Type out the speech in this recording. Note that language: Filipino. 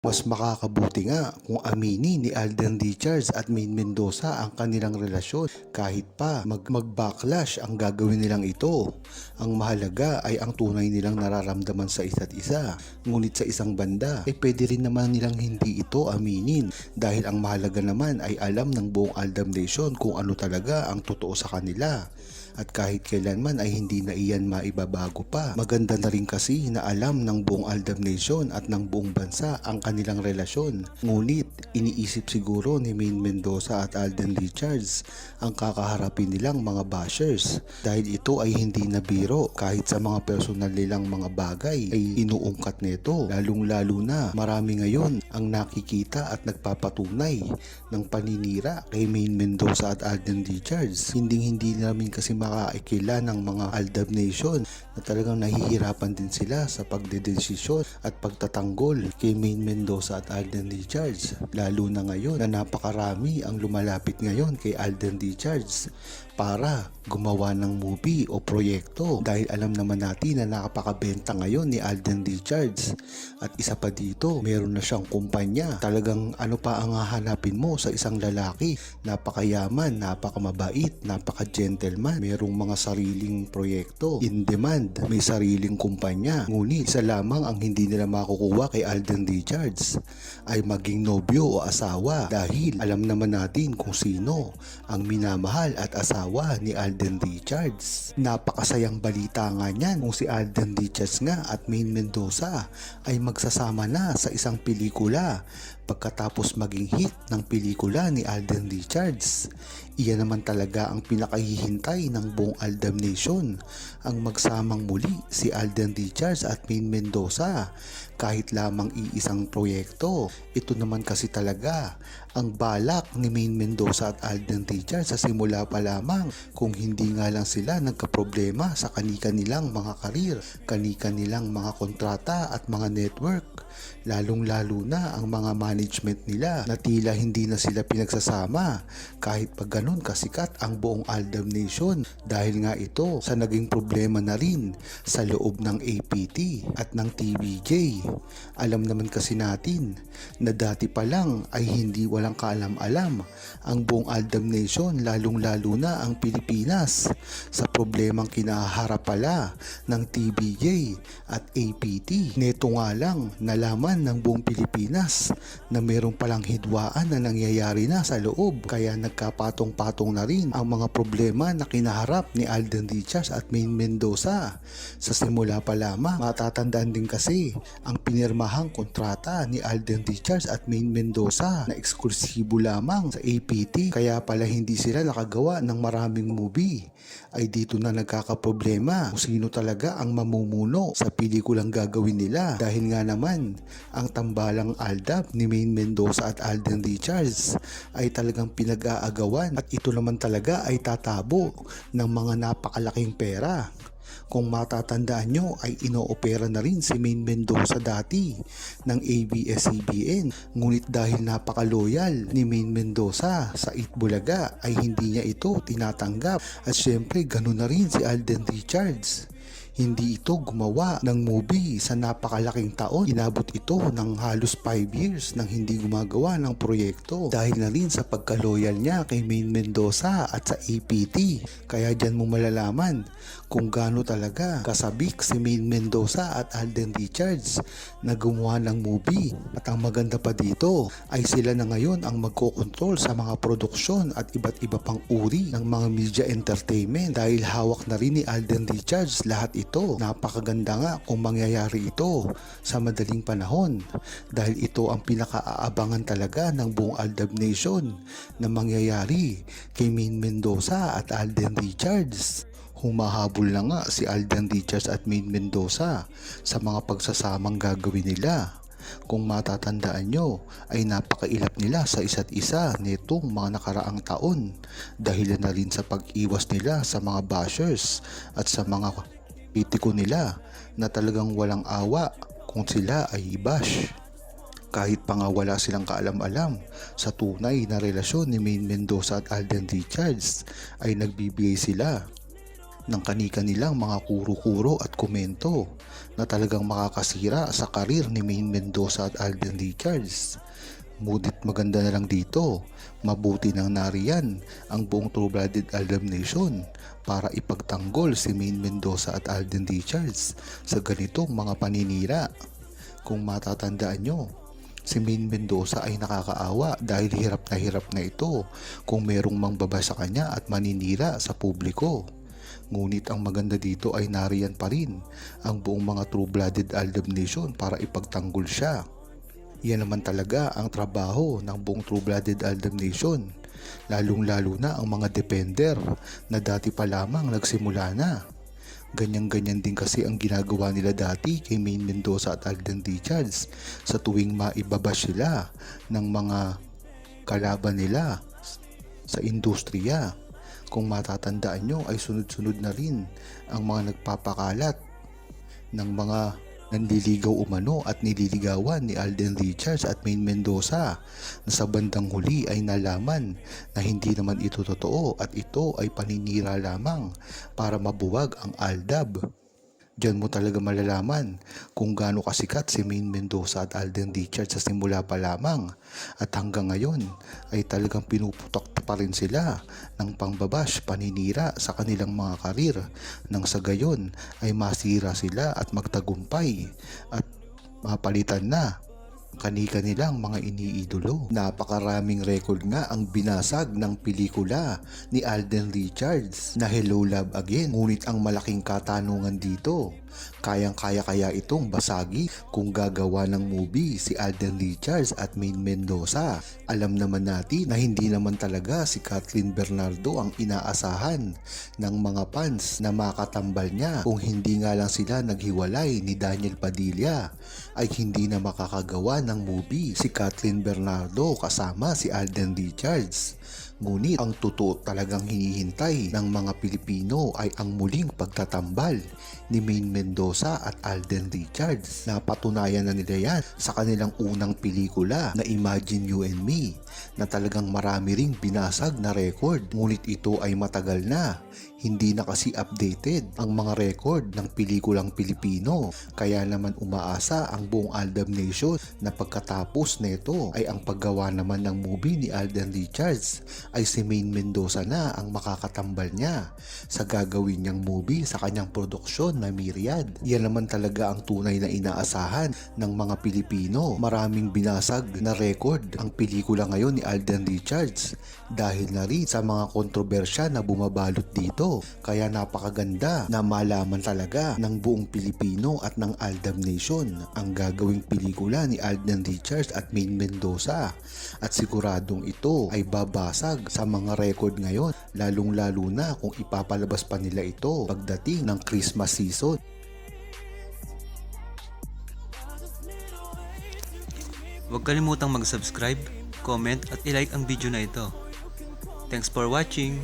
Mas makakabuti nga kung aminin ni Alden Richards at Maine Mendoza ang kanilang relasyon kahit pa mag mag-backlash ang gagawin nilang ito. Ang mahalaga ay ang tunay nilang nararamdaman sa isa't isa. Ngunit sa isang banda ay pwede rin naman nilang hindi ito aminin dahil ang mahalaga naman ay alam ng buong Aldam Nation kung ano talaga ang totoo sa kanila at kahit kailanman ay hindi na iyan maibabago pa. Maganda na rin kasi na alam ng buong Aldam Nation at ng buong bansa ang kanilang relasyon. Ngunit iniisip siguro ni Maine Mendoza at Alden Richards ang kakaharapin nilang mga bashers. Dahil ito ay hindi na biro kahit sa mga personal nilang mga bagay ay inuungkat nito. Lalong lalo na marami ngayon ang nakikita at nagpapatunay ng paninira kay Maine Mendoza at Alden Richards. Hindi hindi namin kasi makaikila ng mga Aldab Nation na talagang nahihirapan din sila sa pagdedesisyon at pagtatanggol kay Maine Mendoza at Alden Richards. Lalo na ngayon na napakarami ang lumalapit ngayon kay Alden Richards para gumawa ng movie o proyekto. Dahil alam naman natin na nakapakabenta ngayon ni Alden Richards. At isa pa dito meron na siyang kumpanya. Talagang ano pa ang hahanapin mo sa isang lalaki? Napakayaman napakamabait napaka-gentleman. Merong mga sariling proyekto in demand. May sariling kumpanya. Ngunit isa lamang ang hindi nila makukuha kay Alden Richards ay maging nobyo o asawa. Dahil alam naman natin kung sino ang minamahal at asawa ni Alden Richards. Napakasayang balita nga niyan kung si Alden Richards nga at Maine Mendoza ay magsasama na sa isang pelikula pagkatapos maging hit ng pelikula ni Alden Richards. Iyan naman talaga ang pinakahihintay ng buong Aldam Nation ang magsamang muli si Alden Richards at Maine Mendoza kahit lamang iisang proyekto. Ito naman kasi talaga ang balak ni Maine Mendoza at Alden Richards sa simula pa lamang kung hindi nga lang sila nagkaproblema sa kanika nilang mga karir, kanika nilang mga kontrata at mga network. Lalong lalo na ang mga management nila na tila hindi na sila pinagsasama kahit pag ganun kasikat ang buong Aldam Nation dahil nga ito sa naging problema na rin sa loob ng APT at ng TVJ. Alam naman kasi natin na dati pa lang ay hindi walang kaalam-alam ang buong Aldam Nation lalong lalo na ang Pilipinas sa problemang kinaharap pala ng TVJ at APT. Neto nga lang nalaman ng buong Pilipinas na meron palang hidwaan na nangyayari na sa loob. Kaya nagkapatong-patong na rin ang mga problema na kinaharap ni Alden Richards at Maine Mendoza. Sa simula pa lamang matatandaan din kasi ang pinirmahang kontrata ni Alden Richards at Maine Mendoza na eksklusibo lamang sa APT kaya pala hindi sila nakagawa ng maraming movie. Ay dito na nagkakaproblema kung sino talaga ang mamumuno sa pelikulang gagawin nila. Dahil nga naman ang tambalang Aldab ni Maine Mendoza at Alden Richards ay talagang pinag-aagawan at ito naman talaga ay tatabo ng mga napakalaking pera. Kung matatandaan nyo ay inoopera na rin si Maine Mendoza dati ng ABS-CBN ngunit dahil napaka-loyal ni Maine Mendoza sa Itbulaga ay hindi niya ito tinatanggap at syempre ganoon na rin si Alden Richards. Hindi ito gumawa ng movie sa napakalaking taon. Inabot ito ng halos 5 years nang hindi gumagawa ng proyekto dahil na rin sa pagka-loyal niya kay Maine Mendoza at sa APT. Kaya dyan mo malalaman kung gaano talaga kasabik si Maine Mendoza at Alden Richards na gumawa ng movie. At ang maganda pa dito ay sila na ngayon ang magkokontrol sa mga produksyon at iba't iba pang uri ng mga media entertainment dahil hawak na rin ni Alden Richards lahat ito. Napakaganda nga kung mangyayari ito sa madaling panahon dahil ito ang pinakaaabangan talaga ng buong Aldab Nation na mangyayari kay Maine Mendoza at Alden Richards. Humahabol na nga si Alden Richards at Maine Mendoza sa mga pagsasamang gagawin nila. Kung matatandaan nyo ay napakailap nila sa isa't isa nitong mga nakaraang taon dahil na rin sa pag-iwas nila sa mga bashers at sa mga kritiko nila na talagang walang awa kung sila ay bash. Kahit pa nga wala silang kaalam-alam sa tunay na relasyon ni Maine Mendoza at Alden Richards ay nagbibigay sila ng kani-kanilang mga kuro-kuro at komento na talagang makakasira sa karir ni Main Mendoza at Alden Richards. Ngunit maganda na lang dito, mabuti nang nariyan ang buong True-Blooded Aldam Nation para ipagtanggol si Main Mendoza at Alden Richards sa ganitong mga paninira. Kung matatandaan nyo, si Main Mendoza ay nakakaawa dahil hirap na hirap na ito kung merong mangbaba sa kanya at maninira sa publiko. Ngunit ang maganda dito ay nariyan pa rin ang buong mga true-blooded Aldab Nation para ipagtanggol siya. Yan naman talaga ang trabaho ng buong true-blooded Aldab Nation. Lalong-lalo na ang mga defender na dati pa lamang nagsimula na. Ganyan-ganyan din kasi ang ginagawa nila dati kay Main Mendoza at Alden Richards sa tuwing maibaba sila ng mga kalaban nila sa industriya. Kung matatandaan nyo ay sunod-sunod na rin ang mga nagpapakalat ng mga nanliligaw umano at nililigawan ni Alden Richards at Main Mendoza na sa bandang huli ay nalaman na hindi naman ito totoo at ito ay paninira lamang para mabuwag ang Aldab. Diyan mo talaga malalaman kung gaano kasikat si Main Mendoza at Alden Richards sa simula pa lamang. At hanggang ngayon ay talagang pinuputok pa rin sila ng pangbabash paninira sa kanilang mga karir nang sa gayon ay masira sila at magtagumpay at mapalitan na kanika nilang mga iniidolo. Napakaraming record nga ang binasag ng pelikula ni Alden Richards na Hello Love Again. Ngunit ang malaking katanungan dito, kayang-kaya kaya itong basagi kung gagawa ng movie si Alden Richards at Main Mendoza. Alam naman natin na hindi naman talaga si Kathleen Bernardo ang inaasahan ng mga fans na makatambal niya kung hindi nga lang sila naghiwalay ni Daniel Padilla ay hindi na makakagawa ng movie si Kathleen Bernardo kasama si Alden Richards. Ngunit ang totoo talagang hinihintay ng mga Pilipino ay ang muling pagtatambal ni Main Mendoza at Alden Richards. Napatunayan na nila yan sa kanilang unang pelikula na Imagine You and Me na talagang marami ring binasag na record. Ngunit ito ay matagal na. Hindi na kasi updated ang mga record ng pelikulang Pilipino. Kaya naman umaasa ang buong Aldab Nation na pagkatapos nito ay ang paggawa naman ng movie ni Alden Richards ay si Main Mendoza na ang makakatambal niya sa gagawin niyang movie sa kanyang produksyon na Myriad. Yan naman talaga ang tunay na inaasahan ng mga Pilipino. Maraming binasag na record ang pelikula ngayon ni Alden Richards dahil na rin sa mga kontrobersya na bumabalot dito. Kaya napakaganda na malaman talaga ng buong Pilipino at ng Aldam Nation ang gagawing pelikula ni Alden Richards at Main Mendoza. At siguradong ito ay babasag sa mga record ngayon lalong lalo na kung ipapalabas pa nila ito pagdating ng Christmas season. Huwag kalimutang mag-subscribe, comment at ilike ang video na ito. Thanks for watching!